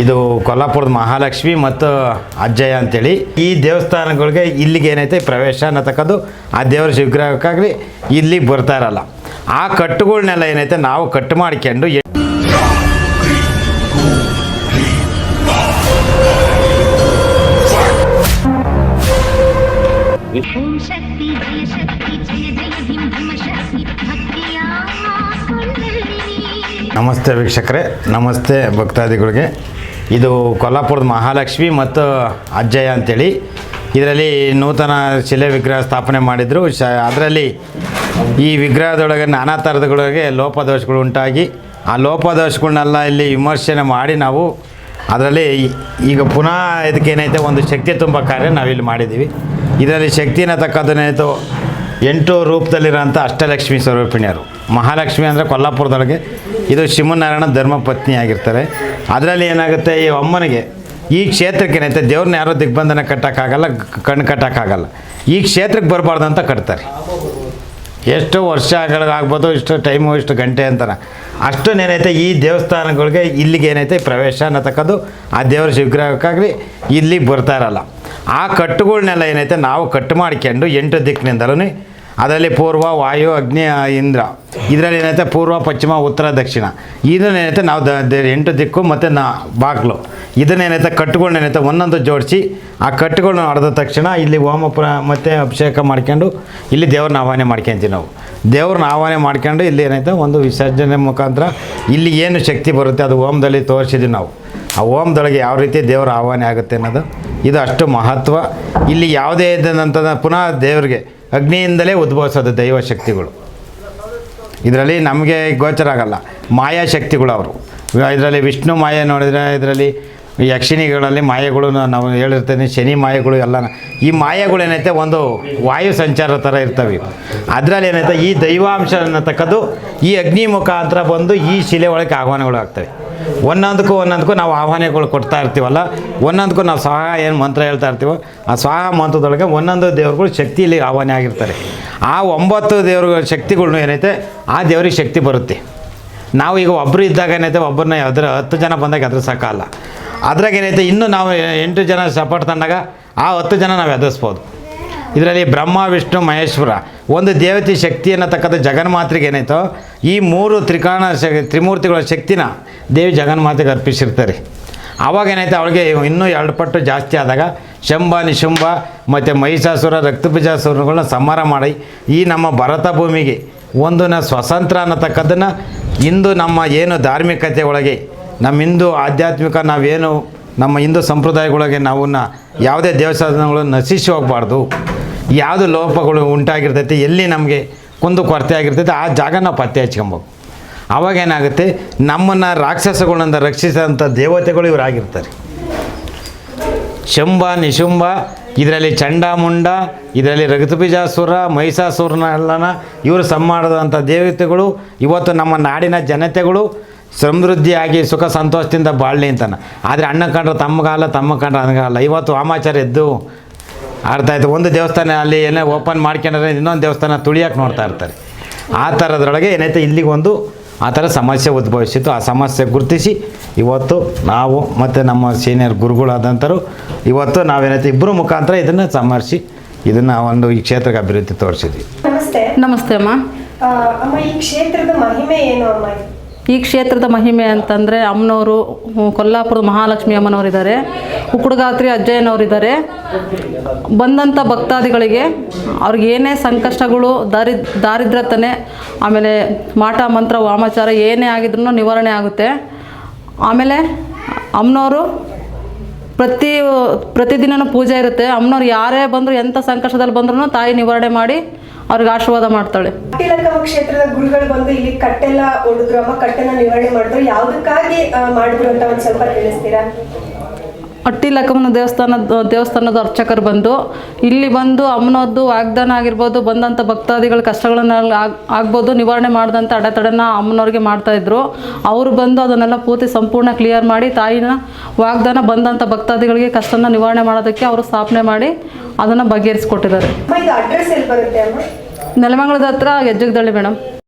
ಇದು ಕೊಲ್ಲಾಪುರದ ಮಹಾಲಕ್ಷ್ಮಿ ಮತ್ತು ಅಜ್ಜಯ್ಯ ಅಂತೇಳಿ. ಈ ದೇವಸ್ಥಾನಗಳಿಗೆ ಇಲ್ಲಿಗೆ ಏನೈತೆ ಪ್ರವೇಶ ಅನ್ನತಕ್ಕದ್ದು ಆ ದೇವರ ವಿಗ್ರಹಕ್ಕಾಗಲಿ ಇಲ್ಲಿಗೆ ಬರ್ತಾ ಇರಲ್ಲ. ಆ ಕಟ್ಟುಗಳನ್ನೆಲ್ಲ ಏನೈತೆ ನಾವು ಕಟ್ಟು ಮಾಡ್ಕೊಂಡು ನಮಸ್ತೆ ವೀಕ್ಷಕರೇ ನಮಸ್ತೆ ಭಕ್ತಾದಿಗಳಿಗೆ. ಇದು ಕೊಲ್ಲಾಪುರದ ಮಹಾಲಕ್ಷ್ಮಿ ಮತ್ತು ಅಜ್ಜಯ ಅಂತೇಳಿ. ಇದರಲ್ಲಿ ನೂತನ ಶಿಲೆ ವಿಗ್ರಹ ಸ್ಥಾಪನೆ ಮಾಡಿದರು. ಶ, ಅದರಲ್ಲಿ ಈ ವಿಗ್ರಹದೊಳಗೆ ನಾನಾ ಥರದೊಳಗೆ ಲೋಪದೋಷಗಳು ಉಂಟಾಗಿ, ಆ ಲೋಪದೋಷಗಳನ್ನೆಲ್ಲ ಇಲ್ಲಿ ವಿಮರ್ಶನೆ ಮಾಡಿ ನಾವು ಅದರಲ್ಲಿ ಈಗ ಪುನಃ ಇದಕ್ಕೇನೈತೆ ಒಂದು ಶಕ್ತಿ ತುಂಬ ಕಾರ್ಯ ನಾವಿಲ್ಲಿ ಮಾಡಿದ್ದೀವಿ. ಇದರಲ್ಲಿ ಶಕ್ತಿನ ತಕ್ಕದನ್ನೇತು ಎಂಟು ರೂಪದಲ್ಲಿರೋಂಥ ಅಷ್ಟಲಕ್ಷ್ಮಿ ಸ್ವರೂಪಿಣಿಯರು. ಮಹಾಲಕ್ಷ್ಮಿ ಅಂದರೆ ಕೊಲ್ಲಾಪುರದೊಳಗೆ. ಇದು ಶಿವನಾರಾಯಣ ಧರ್ಮಪತ್ನಿ ಆಗಿರ್ತಾರೆ. ಅದರಲ್ಲಿ ಏನಾಗುತ್ತೆ, ಈ ಅಮ್ಮನಿಗೆ ಈ ಕ್ಷೇತ್ರಕ್ಕೆ ಏನೈತೆ ದೇವ್ರನ್ನ ಯಾರೋ ದಿಗ್ಬಂಧನ ಕಟ್ಟೋಕ್ಕಾಗಲ್ಲ, ಕಣ್ಣು ಕಟ್ಟೋಕ್ಕಾಗಲ್ಲ. ಈ ಕ್ಷೇತ್ರಕ್ಕೆ ಬರಬಾರ್ದು ಅಂತ ಕಟ್ತಾರೆ. ಎಷ್ಟು ವರ್ಷಗಳಾಗ್ಬೋದು ಇಷ್ಟು ಟೈಮು, ಇಷ್ಟು ಗಂಟೆ ಅಂತಾರೆ ಏನೈತೆ ಈ ದೇವಸ್ಥಾನಗಳಿಗೆ ಇಲ್ಲಿಗೆ ಏನೈತೆ ಪ್ರವೇಶ ಅನ್ನತಕ್ಕದ್ದು ಆ ದೇವರ ವಿಗ್ರಹಕ್ಕಾಗಲಿ ಇಲ್ಲಿಗೆ ಬರ್ತಾ ಇರಲ್ಲ. ಆ ಕಟ್ಟುಗಳನ್ನೆಲ್ಲ ಏನೈತೆ ನಾವು ಕಟ್ಟು ಮಾಡ್ಕೊಂಡು ಎಂಟು ದಿಕ್ಕಿನಿಂದಲೂ ಅದರಲ್ಲಿ ಪೂರ್ವ ವಾಯು, ಅಗ್ನಿ, ಇಂದ್ರ. ಇದರಲ್ಲಿ ಏನೈತೆ ಪೂರ್ವ, ಪಶ್ಚಿಮ, ಉತ್ತರ, ದಕ್ಷಿಣ. ಇದನ್ನೇನೈತೆ ನಾವು ದ ಎಂಟು ದಿಕ್ಕು ಮತ್ತು ನಾ ಬಾಗಿಲು. ಇದನ್ನೇನೈತೆ ಕಟ್ಟುಗಳನ್ನೇನೈತೆ ಒಂದೊಂದು ಜೋಡಿಸಿ ಆ ಕಟ್ಟುಗಳನ್ನ ಹೊಡೆದ ತಕ್ಷಣ ಇಲ್ಲಿ ಹೋಮ ಪ್ರ ಮತ್ತು ಅಭಿಷೇಕ ಮಾಡ್ಕೊಂಡು ಇಲ್ಲಿ ದೇವ್ರನ್ನ ಆಹ್ವಾನ ಮಾಡ್ಕೊಂತೀವಿ ನಾವು. ದೇವ್ರನ್ನ ಆಹ್ವಾನ ಮಾಡ್ಕೊಂಡು ಇಲ್ಲಿ ಏನೈತೆ ಒಂದು ವಿಸರ್ಜನೆ ಮುಖಾಂತರ ಇಲ್ಲಿ ಏನು ಶಕ್ತಿ ಬರುತ್ತೆ ಅದು ಹೋಮದಲ್ಲಿ ತೋರಿಸಿದ್ವಿ ನಾವು. ಆ ಹೋಮದೊಳಗೆ ಯಾವ ರೀತಿ ದೇವರ ಆಹ್ವಾನ ಆಗುತ್ತೆ ಅನ್ನೋದು ಇದು ಅಷ್ಟು ಮಹತ್ವ. ಇಲ್ಲಿ ಯಾವುದೇ ಇದ್ದಂಥ ಪುನಃ ದೇವರಿಗೆ ಅಗ್ನಿಯಿಂದಲೇ ಉದ್ಭವಿಸೋದು ದೈವ ಶಕ್ತಿಗಳು. ಇದರಲ್ಲಿ ನಮಗೆ ಗೋಚರ ಆಗಲ್ಲ. ಮಾಯಾ ಶಕ್ತಿಗಳು ಅವರು. ಇದರಲ್ಲಿ ವಿಷ್ಣು ಮಾಯೆ ನೋಡಿದರೆ ಇದರಲ್ಲಿ ಯಕ್ಷಿಣಿಗಳಲ್ಲಿ ಮಾಯೆಗಳು ನಾವು ಹೇಳಿರ್ತೇನೆ, ಶನಿ ಮಾಯೆಗಳು ಎಲ್ಲ ಈ ಮಾಯೆಗಳು ಏನೈತೆ, ಒಂದು ವಾಯು ಸಂಚಾರ ಥರ ಇರ್ತವೆ ಅದರಲ್ಲಿ ಏನೈತೆ, ಈ ದೈವಾಂಶ ಅನ್ನತಕ್ಕದ್ದು ಈ ಅಗ್ನಿ ಮುಖಾಂತರ ಬಂದು ಈ ಶಿಲೆ ಒಳಗೆ ಆಹ್ವಾನಗಳು ಆಗ್ತವೆ. ಒಂದೊಂದಕ್ಕೂ ಒಂದೊಂದಕ್ಕೂ ನಾವು ಆಹ್ವಾನಗಳು ಕೊಡ್ತಾ ಇರ್ತೀವಲ್ಲ, ಒಂದೊಂದಕ್ಕೂ ನಾವು ಸ್ವಾಹ ಏನು ಮಂತ್ರ ಹೇಳ್ತಾ ಇರ್ತೀವೋ, ಆ ಸ್ವಾಹ ಮಂತ್ರದೊಳಗೆ ಒಂದೊಂದು ದೇವ್ರುಗಳು ಶಕ್ತಿಯಲ್ಲಿ ಆಹ್ವಾನೆ ಆಗಿರ್ತಾರೆ. ಆ ಒಂಬತ್ತು ದೇವ್ರ ಶಕ್ತಿಗಳ್ನು ಏನೈತೆ? ಆ ದೇವ್ರಿಗೆ ಶಕ್ತಿ ಬರುತ್ತೆ. ನಾವು ಈಗ ಒಬ್ಬರು ಇದ್ದಾಗ ಏನೈತೆ? ಒಬ್ಬರನ್ನ ಅದ್ರ ಹತ್ತು ಜನ ಬಂದಾಗ ಎದುರಿಸೋಕ್ಕಲ್ಲ ಅದ್ರಾಗ ಏನೈತೆ? ಇನ್ನೂ ನಾವು ಎಂಟು ಜನ ಸಪೋರ್ಟ್ ತಂದಾಗ ಆ ಹತ್ತು ಜನ ನಾವು ಎದುರಿಸ್ಬೋದು. ಇದರಲ್ಲಿ ಬ್ರಹ್ಮ, ವಿಷ್ಣು, ಮಹೇಶ್ವರ ಒಂದು ದೇವತೆ ಶಕ್ತಿ ಅನ್ನತಕ್ಕಂಥ ಜಗನ್ಮಾತ್ರಿಗೆ ಏನಾಯ್ತೋ, ಈ ಮೂರು ತ್ರಿಕಾಣ ತ್ರಿಮೂರ್ತಿಗಳ ಶಕ್ತಿನ ದೇವಿ ಜಗನ್ಮಾತೆಗೆ ಅರ್ಪಿಸಿರ್ತಾರೆ. ಆವಾಗ ಏನಾಯ್ತು, ಅವಳಿಗೆ ಇನ್ನೂ ಎರಡು ಪಟ್ಟು ಜಾಸ್ತಿ ಆದಾಗ ಶಂಭ ನಿಶುಂಭ ಮತ್ತು ಮಹಿಷಾಸುರ ರಕ್ತಬೀಜಾಸುರಗಳನ್ನ ಸಂಹಾರ ಮಾಡಿ ಈ ನಮ್ಮ ಭರತ ಭೂಮಿಗೆ ಒಂದು ನ ಸ್ವತಂತ್ರ ಅನ್ನತಕ್ಕದ್ದನ್ನು ಇಂದು ನಮ್ಮ ಏನು ಧಾರ್ಮಿಕತೆ ಒಳಗೆ, ನಮ್ಮ ಹಿಂದೂ ಆಧ್ಯಾತ್ಮಿಕ ನಾವೇನು ನಮ್ಮ ಹಿಂದೂ ಸಂಪ್ರದಾಯಗಳೊಳಗೆ ನಾವನ್ನ ಯಾವುದೇ ದೇವಸ್ಥಾನಗಳು ನಶಿಸಿ ಹೋಗಬಾರ್ದು. ಯಾವುದು ಲೋಪಗಳು ಉಂಟಾಗಿರ್ತೈತೆ, ಎಲ್ಲಿ ನಮಗೆ ಕುಂದು ಕೊರತೆ ಆಗಿರ್ತೈತೆ, ಆ ಜಾಗ ನಾವು ಪತ್ತೆ ಹಚ್ಕೊಬೇಕು. ಆವಾಗೇನಾಗುತ್ತೆ ನಮ್ಮನ್ನು ರಾಕ್ಷಸಗಳಿಂದ ರಕ್ಷಿಸಿದಂಥ ದೇವತೆಗಳು ಇವರಾಗಿರ್ತಾರೆ. ಶಂಭ, ನಿಶುಂಭ, ಇದರಲ್ಲಿ ಚಂಡಾಮುಂಡ, ಇದರಲ್ಲಿ ರಗತಬೀಜಾಸುರ ಮಹಿಷಾಸುರನ ಎಲ್ಲನ ಇವರು ಸಂಹಾರದಂಥ ದೇವತೆಗಳು, ಇವತ್ತು ನಮ್ಮ ನಾಡಿನ ಜನತೆಗಳು ಸಮೃದ್ಧಿಯಾಗಿ ಸುಖ ಸಂತೋಷದಿಂದ ಬಾಳಲಿ ಅಂತಾನೆ. ಆದರೆ ಅಣ್ಣ ಕಂಡ್ರೆ ತಮ್ಮಗಾಲ ತಮ್ಮ ಕಂಡ್ರೆ ನನಗಾಲ ಇವತ್ತು ವಾಮಾಚಾರ ಎದ್ದು ಅರ್ಥ ಆಯ್ತು. ಒಂದು ದೇವಸ್ಥಾನ ಅಲ್ಲಿ ಏನೇ ಓಪನ್ ಮಾಡ್ಕೊಂಡ್ರೆ ಇನ್ನೊಂದು ದೇವಸ್ಥಾನ ತುಳಿಯಕ್ಕೆ ನೋಡ್ತಾ ಇರ್ತಾರೆ. ಆ ಥರದ್ರೊಳಗೆ ಏನೈತೆ ಇಲ್ಲಿಗೆ ಒಂದು ಆ ಥರ ಸಮಸ್ಯೆ ಉದ್ಭವಿಸಿತ್ತು. ಆ ಸಮಸ್ಯೆ ಗುರುತಿಸಿ ಇವತ್ತು ನಾವು ಮತ್ತು ನಮ್ಮ ಸೀನಿಯರ್ ಗುರುಗಳಾದಂಥರು ಇವತ್ತು ನಾವೇನೈತೆ ಇಬ್ಬರು ಮುಖಾಂತರ ಇದನ್ನು ಸಮರ್ಸಿ ಇದನ್ನು ಒಂದು ಈ ಕ್ಷೇತ್ರಕ್ಕೆ ಅಭಿವೃದ್ಧಿ ತೋರಿಸಿದ್ವಿ. ನಮಸ್ತೆ. ನಮಸ್ತೆ ಅಮ್ಮ. ಅಮ್ಮ ಈ ಕ್ಷೇತ್ರದ ಮಹಿಮೆ ಏನು ಅಮ್ಮ? ಈ ಕ್ಷೇತ್ರದ ಮಹಿಮೆ ಅಂತಂದರೆ ಅಮ್ಮನವರು ಕೊಲ್ಲಾಪುರದ ಮಹಾಲಕ್ಷ್ಮಿ ಅಮ್ಮನವರಿದ್ದಾರೆ ಉಕ್ಕುಡುಗಾತ್ರಿ ಅಜ್ಜಯ್ಯನವರಿದ್ದಾರೆ ಬಂದಂಥ ಭಕ್ತಾದಿಗಳಿಗೆ ಅವ್ರಿಗೆ ಏನೇ ಸಂಕಷ್ಟಗಳು, ದಾರಿ, ದಾರಿದ್ರ್ಯತನೆ, ಆಮೇಲೆ ಮಾಟ, ಮಂತ್ರ, ವಾಮಾಚಾರ ಏನೇ ಆಗಿದ್ರೂ ನಿವಾರಣೆ ಆಗುತ್ತೆ. ಆಮೇಲೆ ಅಮ್ಮನವರು ಪ್ರತಿ, ಪ್ರತಿದಿನನೂ ಪೂಜೆ ಇರುತ್ತೆ. ಅಮ್ಮನವ್ರು ಯಾರೇ ಬಂದರೂ ಎಂಥ ಸಂಕಷ್ಟದಲ್ಲಿ ಬಂದ್ರೂ ತಾಯಿ ನಿವಾರಣೆ ಮಾಡಿ ಅವ್ರಿಗೆ ಆಶೀರ್ವಾದ ಮಾಡ್ತಾಳೆ. ಕ್ಷೇತ್ರದ ಗುರುಗಳು ಬಂದು ಇಲ್ಲಿ ಕಟ್ಟೆಲ್ಲ ಒಡೆದ್ರು ಅಮ್ಮ ಕಟ್ಟೆನ ನಿವಾರಣೆ ಮಾಡಿದ್ರು. ಯಾವ್ದಕ್ಕಾಗಿ ಮಾಡಿದ್ರು ಅಂತ ಒಂದ್ ಸ್ವಲ್ಪ ತಿಳಿಸ್ತೀರಾ? ಅಟ್ಟಿ ಲಕ್ಕಮ್ಮನ ದೇವಸ್ಥಾನದ ದೇವಸ್ಥಾನದ ಅರ್ಚಕರು ಬಂದು ಇಲ್ಲಿ ಬಂದು ಅಮ್ಮನದ್ದು ವಾಗ್ದಾನ ಆಗಿರ್ಬೋದು ಬಂದಂಥ ಭಕ್ತಾದಿಗಳ ಕಷ್ಟಗಳನ್ನ ಆಗ್ ಆಗ್ಬೋದು ನಿವಾರಣೆ ಮಾಡಿದಂಥ ಅಡೆತಡೆನ ಅಮ್ಮನವ್ರಿಗೆ ಮಾಡ್ತಾಯಿದ್ರು ಅವರು ಬಂದು ಅದನ್ನೆಲ್ಲ ಪೂರ್ತಿ ಸಂಪೂರ್ಣ ಕ್ಲಿಯರ್ ಮಾಡಿ ತಾಯಿನ ವಾಗ್ದಾನ ಬಂದಂಥ ಭಕ್ತಾದಿಗಳಿಗೆ ಕಷ್ಟನ ನಿವಾರಣೆ ಮಾಡೋದಕ್ಕೆ ಅವರು ಸ್ಥಾಪನೆ ಮಾಡಿ ಅದನ್ನು ಬಗೆಹರಿಸ್ಕೊಟ್ಟಿದ್ದಾರೆ. ಅಡ್ರೆಸ್ ಎಲ್ಲಿ ಬರುತ್ತೆ ಅಮ್ಮ? ನೆಲಮಂಗಲದ ಹತ್ರ ಹೆಜ್ಜಗದಳ್ಳಿ ಮೇಡಮ್